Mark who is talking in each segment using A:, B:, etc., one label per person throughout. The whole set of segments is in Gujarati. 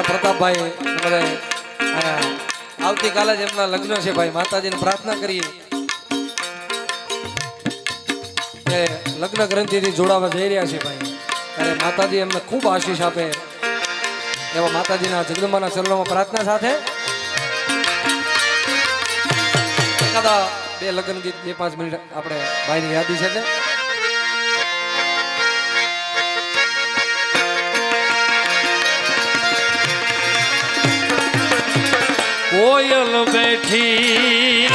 A: અમારા પ્રતાપભાઈ આવતીકાલે જ એમના લગ્ન છે ભાઈ. માતાજીને પ્રાર્થના કરીએ. કે લગ્ન ગ્રંથિથી જોડાવા જઈ રહ્યા છે ભાઈ. અને માતાજી એમને ખૂબ આશીષ આપે. એવા માતાજીના જગદંબાના ચરણોમાં પ્રાર્થના સાથે બે લગ્ન ગીત બે પાંચ મિનિટ આપણે ભાઈની યાદી છે એટલે
B: કોયલ બેઠી.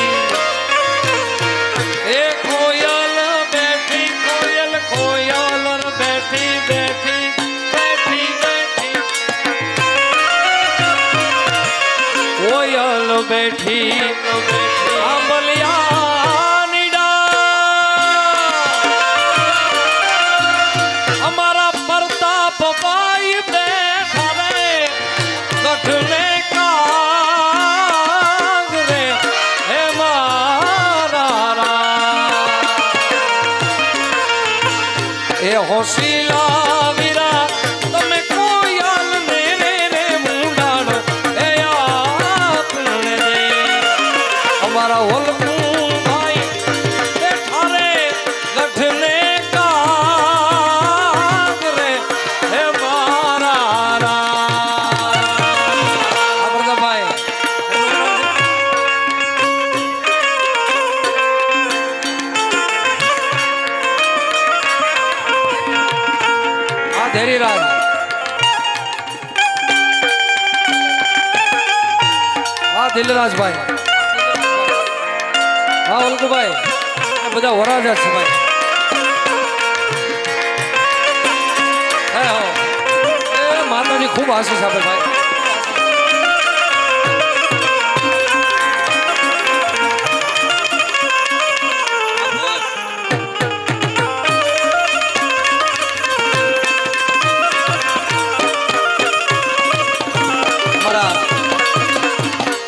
B: એ કોયલ બેઠી કોયલ કોયલ બેઠી બેઠી બેઠી બેઠી. કોયલ બેઠી. આંબલિયાની હોશીલા વીરા તમે કોયલ ને રે રે અમારા ઓલકું
A: ધેરીરાજ હા દિલરાજભાઈ. હા વલ્કુભાઈ બધા વરાજા છે ભાઈ. માતાજી ખૂબ આશીષ આપે ભાઈ.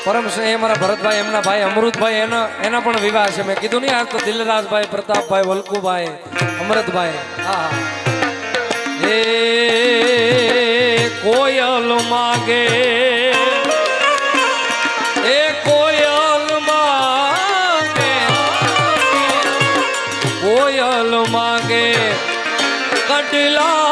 A: પરમ સ્નેહ મારા ભરતભાઈ, એમના ભાઈ અમૃતભાઈ, એના એના પણ વિવાહ છે. મેં કીધું નહીં, આજ તો દિલરાજભાઈ, પ્રતાપભાઈ, વલ્કુભાઈ, અમૃતભાઈ. હા હા.
B: એ કોયલ માગે. એ કોયલ માગે. કોયલ માગે. કટલાની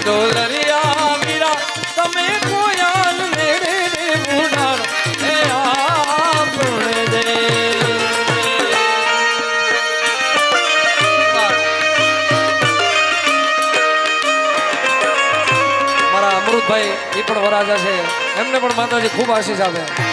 B: ડોલરિયા વીરા તમે કોયાલ
A: અમૃતભાઈ એ પણ વરાજા છે. એમને પણ માતાજી ખૂબ આશીષ આપે.